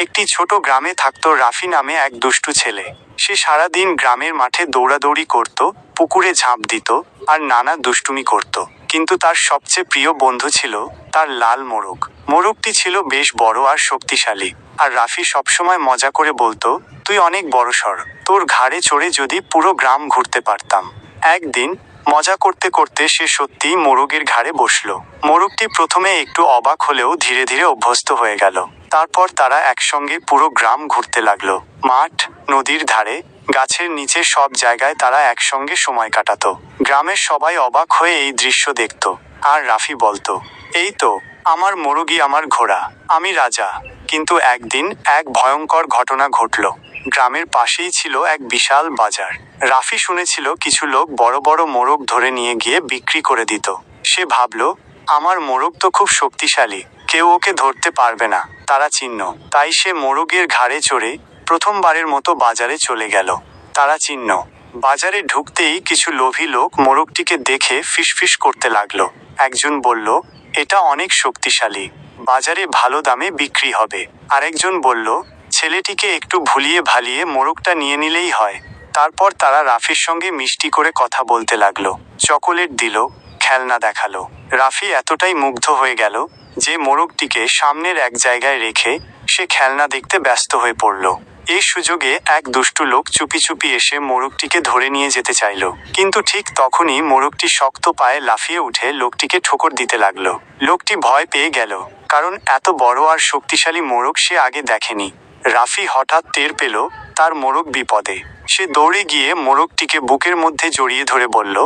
একটি ছোট গ্রামে থাকত রাফি নামে এক দুষ্টু ছেলে। সে সারাদিন গ্রামের মাঠে দৌড়াদৌড়ি করত, পুকুরে ঝাঁপ দিত আর নানা দুষ্টুমি করত। কিন্তু তার সবচেয়ে প্রিয় বন্ধু ছিল তার লাল মোরগ। মোরগটি ছিল বেশ বড় আর শক্তিশালী। আর রাফি সবসময় মজা করে বলতো, তুই অনেক বড়সড়। তোর ঘাড়ে চড়ে যদি পুরো গ্রাম ঘুরতে পারতাম। একদিন মজা করতে করতে সে সত্যিই মোরগের ঘাড়ে বসল। মোরগটি প্রথমে একটু অবাক হলেও ধীরে ধীরে অভ্যস্ত হয়ে গেল। তারপর তারা একসঙ্গে পুরো গ্রাম ঘুরতে লাগল। মাঠ, নদীর ধারে, গাছের নিচে সব জায়গায় তারা একসঙ্গে সময় কাটাত। গ্রামের সবাই অবাক হয়ে এই দৃশ্য দেখত। আর রাফি বলতো, এই তো আমার মোরগই আমার ঘোড়া, আমি রাজা। কিন্তু একদিন এক ভয়ঙ্কর ঘটনা ঘটল। গ্রামের পাশেই ছিল এক বিশাল বাজার। রাফি শুনেছিল কিছু লোক বড় বড় মোরগ ধরে নিয়ে গিয়ে বিক্রি করে দিত। সে ভাবল, আমার মোরগ তো খুব শক্তিশালী, কেউ ওকে ধরতে পারবে না। তারা চিহ্ন। তাই সে মোরগের ঘাড়ে চড়ে প্রথমবারের মতো বাজারে চলে গেল। তারা চিহ্ন। বাজারে ঢুকতেই কিছু লোভী লোক মোরগটিকে দেখে ফিসফিস করতে লাগল। একজন বলল এটা অনেক শক্তিশালী। বাজারে ভালো দামে বিক্রি হবে। আরেকজন বলল, ছেলেটিকে একটু ভুলিয়ে ভালিয়ে মোরগটা নিয়ে নিলেই হয়। তারপর তারা রাফির সঙ্গে মিষ্টি করে কথা বলতে লাগল। চকোলেট দিল, খেলনা দেখাল। রাফি এতটাই মুগ্ধ হয়ে গেল যে মোরগটিকে সামনের এক জায়গায় রেখে সে খেলনা দেখতে ব্যস্ত হয়ে পড়ল। এই সুযোগে এক দুষ্টু লোক চুপি চুপি এসে মোরগটিকে ধরে নিয়ে যেতে চাইল। কিন্তু ঠিক তখনই মোরগটি শক্ত পায়ে লাফিয়ে উঠে লোকটিকে ঠোকর দিতে লাগল। লোকটি ভয় পেয়ে গেল, কারণ এত বড় আর শক্তিশালী মোরগ সে আগে দেখেনি। রাফি হঠাৎ টের পেল তার মোরগ বিপদে। সে দৌড়ে গিয়ে মোরগটিকে বুকের মধ্যে জড়িয়ে ধরে বলল,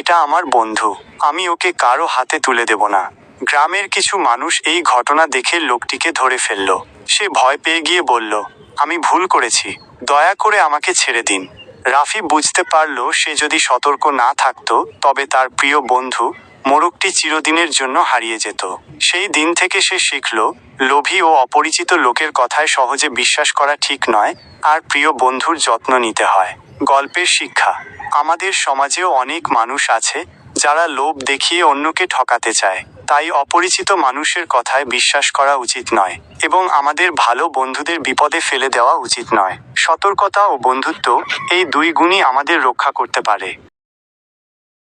এটা আমার বন্ধু, আমি ওকে কারও হাতে তুলে দেব না। গ্রামের কিছু মানুষ এই ঘটনা দেখে লোকটিকে ধরে ফেলল। সে ভয় পেয়ে গিয়ে বলল আমি ভুল করেছি। দয়া করে আমাকে ছেড়ে দিন। রাফি বুঝতে পারল সে যদি সতর্ক না থাকতো, তবে তার প্রিয় বন্ধু মোরগটি চিরদিনের জন্য হারিয়ে যেত। সেই দিন থেকে সে শিখল, লোভী ও অপরিচিত লোকের কথায় সহজে বিশ্বাস করা ঠিক নয়, আর প্রিয় বন্ধুর যত্ন নিতে হয়। গল্পের শিক্ষা। আমাদের সমাজেও অনেক মানুষ আছে, যারা লোভ দেখিয়ে অন্যকে ঠকাতে চায়। তাই অপরিচিত মানুষের কথায় বিশ্বাস করা উচিত নয় এবং আমাদের ভালো বন্ধুদের বিপদে ফেলে দেওয়া উচিত নয়। সতর্কতা ও বন্ধুত্ব এই দুই গুণই আমাদের রক্ষা করতে পারে।